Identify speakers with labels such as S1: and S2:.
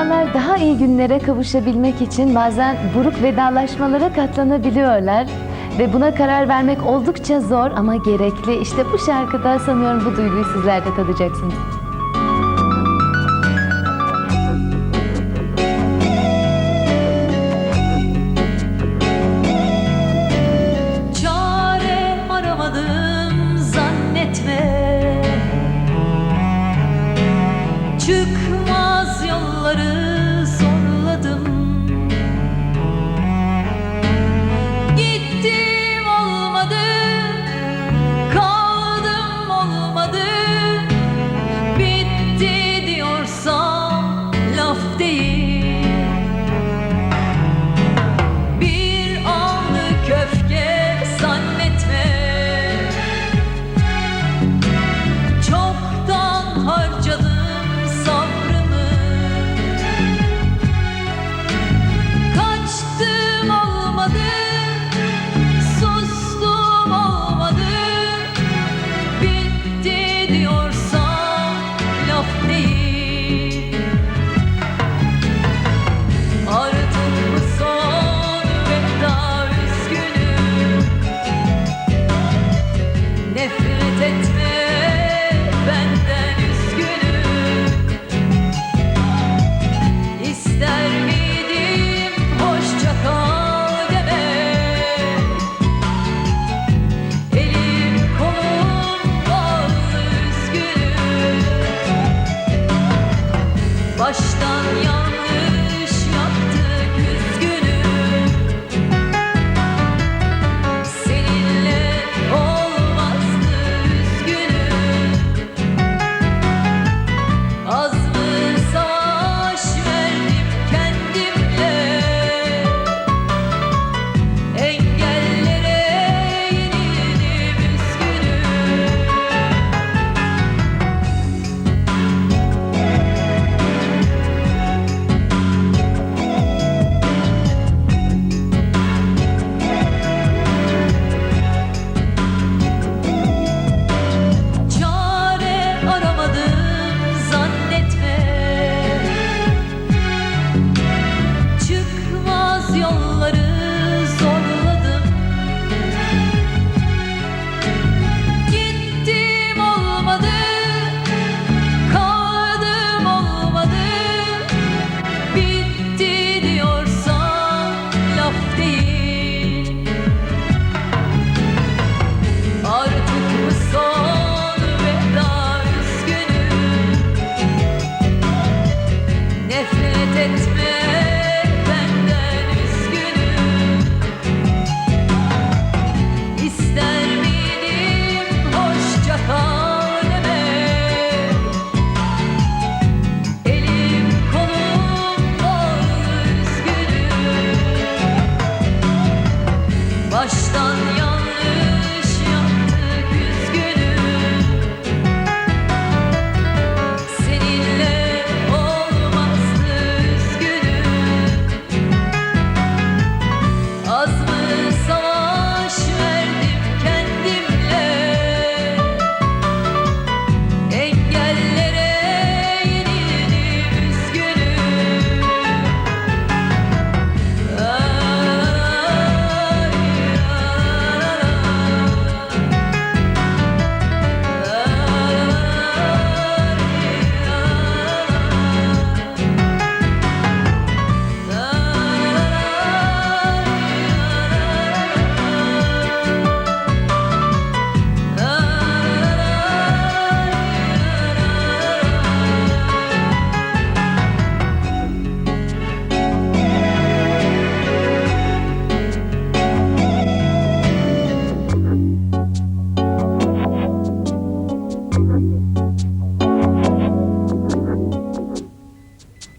S1: İnsanlar daha iyi günlere kavuşabilmek için bazen buruk vedalaşmalara katlanabiliyorlar ve buna karar vermek oldukça zor ama gerekli. İşte bu şarkıda sanıyorum bu duyguyu sizler de tadacaksınız.
S2: dağları başta